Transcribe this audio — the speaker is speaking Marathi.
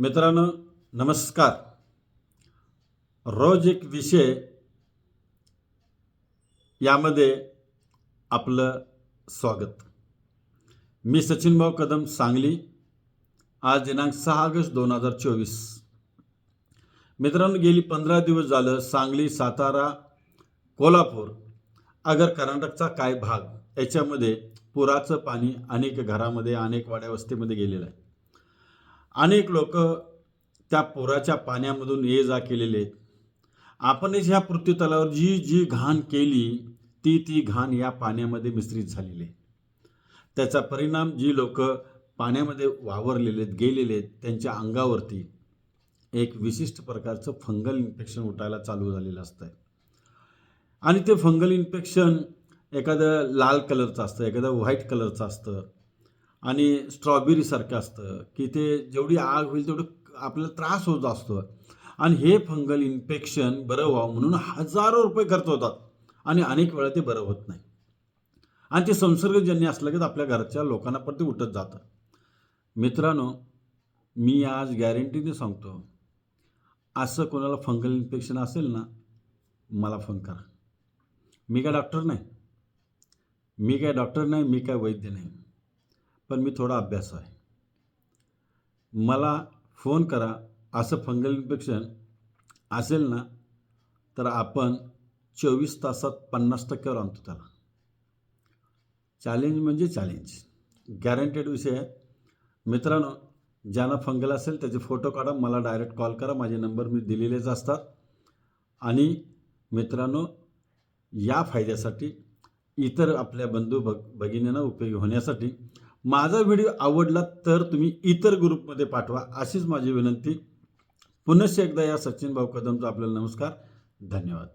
मित्रांनो नमस्कार. रोज एक विषय यामध्ये आपलं स्वागत. मी सचिनभाऊ कदम सांगली. आज दिनांक सहा ऑगस्ट दोन हजार चोवीस. मित्रांनो गेली पंधरा दिवस झालं सांगली सातारा कोल्हापूर अगर कर्नाटकचा काय भाग याच्यामध्ये पुराचं पाणी अनेक घरामध्ये अनेक वाड्या वस्तीमध्ये गेलेलं आहे. अनेक लोक त्या पुराच्या पाण्यामधून ये जा केलेले. आहेत आपणच ह्या पृथ्वीतलावर जी जी घाण केली ती ती घाण या पाण्यामध्ये मिश्रित झालेली आहे. त्याचा परिणाम जी लोक पाण्यामध्ये वावरलेले आहेत गेलेले आहेत त्यांच्या अंगावरती एक विशिष्ट प्रकारचं फंगल इन्फेक्शन उठायला चालू झालेलं असतं. आणि ते फंगल इन्फेक्शन एखादं लाल कलरचं असतं एखादं व्हाईट कलरचं असतं. आणि स्ट्रॉबेरीसारखं असतं की ते जेवढी आग होईल तेवढं आपल्याला त्रास होत असतो. आणि हे फंगल इन्फेक्शन बरं व्हावं म्हणून हजारो रुपये खर्च होतात. आणि अनेक वेळा ते बरं होत नाही. आणि ते संसर्गजन्य असलं की आपल्या घरच्या लोकांना पण ते उठत जातं. मित्रांनो मी आज गॅरंटीने सांगतो असं कोणाला फंगल इन्फेक्शन असेल ना मला फोन करा. मी काय डॉक्टर नाही? मी काय डॉक्टर नाही मी काय वैद्य नाही. पण मी थोडा अभ्यास आहे. मला फोन करा असं फंगल इन्फेक्शन असेल ना तर आपण चोवीस तासात पन्नास टक्क्यावर आणतो त्याला. चॅलेंज म्हणजे चॅलेंज गॅरंटेड विषय आहे. मित्रांनो ज्यांना फंगल असेल त्याचे फोटो काढा मला डायरेक्ट कॉल करा माझे नंबर मी दिलेलेच असतात. आणि मित्रांनो या फायद्यासाठी इतर आपल्या बंधू भग भगिनींना उपयोगी होण्यासाठी माझा व्हिडिओ आवडला तर तुम्ही इतर ग्रुपमध्ये पाठवा अशीच माझी विनंती. पुनश्च एकदा या सचिन भाऊ कदमचा आपल्याला नमस्कार. धन्यवाद.